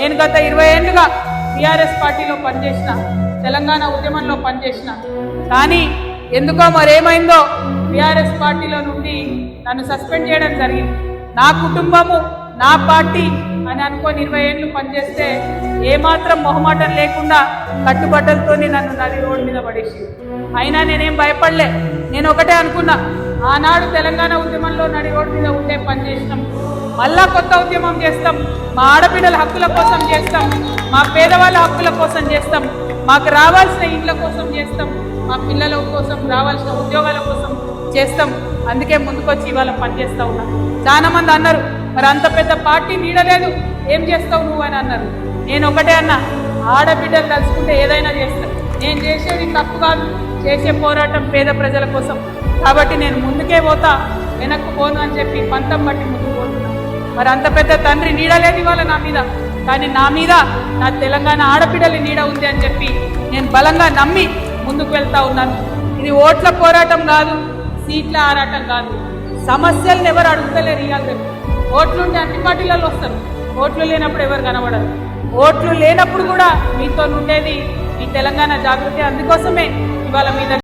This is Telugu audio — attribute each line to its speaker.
Speaker 1: నేను గత ఇరవై ఏళ్ళుగా టీఆర్ఎస్ పార్టీలో పనిచేసిన తెలంగాణ ఉద్యమంలో పనిచేసిన. కానీ ఎందుకో మరేమైందో టీఆర్ఎస్ పార్టీలో నుండి నన్ను సస్పెండ్ చేయడం జరిగింది. నా కుటుంబము నా పార్టీ అని అనుకొని ఇరవై ఏళ్ళు పనిచేస్తే ఏమాత్రం మొహమాటం లేకుండా కట్టుబట్టలతోని నన్ను నది రోడ్డు మీద పడేసి అయినా నేనేం భయపడలే. నేను ఒకటే అనుకున్నా ఆనాడు తెలంగాణ ఉద్యమంలో నడి రోడ్డు మీద ఉండే పని చేసినాం. మళ్ళా కొత్త ఉద్యమం చేస్తాం. మా ఆడపిల్లల హక్కుల కోసం చేస్తాం. మా పేదవాళ్ళ హక్కుల కోసం చేస్తాం. మాకు రావాల్సిన ఇండ్ల కోసం చేస్తాం. మా పిల్లల కోసం రావాల్సిన ఉద్యోగాల కోసం చేస్తాం. అందుకే ముందుకొచ్చి ఇవాళ పనిచేస్తా ఉన్నాం. చాలామంది అన్నారు మరి అంత పెద్ద పార్టీ నీడలేదు. ఏం చేస్తావు నువ్వు అని అన్నారు. నేను ఒకటే అన్నా ఆడబిడ్డలు తలుచుకుంటే ఏదైనా చేస్తాను నేను చేసేది తప్పు కాదు చేసే పోరాటం పేద ప్రజల కోసం. కాబట్టి నేను ముందుకే పోతా వెనక్కు పోను అని చెప్పి పంతం బట్టి ముందుకు పోతున్నాను మరి అంత పెద్ద తండ్రి నీడలేదు ఇవాళ నా మీద. కానీ నా మీద నా తెలంగాణ ఆడపిల్లల నీడ ఉంది అని చెప్పి నేను బలంగా నమ్మి ముందుకు వెళ్తా ఉన్నాను. ఇది ఓట్ల పోరాటం కాదు సీట్ల ఆరాటం కాదు. సమస్యలను ఎవరు అడుగుతలేరు ఇవాళ ఓట్లు ఉంటే అన్ని పార్టీలలో వస్తారు. ఓట్లు లేనప్పుడు ఎవరు కనబడరు. ఓట్లు లేనప్పుడు కూడా మీతో ఉండేది మీ తెలంగాణ జాగృతి. అందుకోసమే ఇవాళ మీ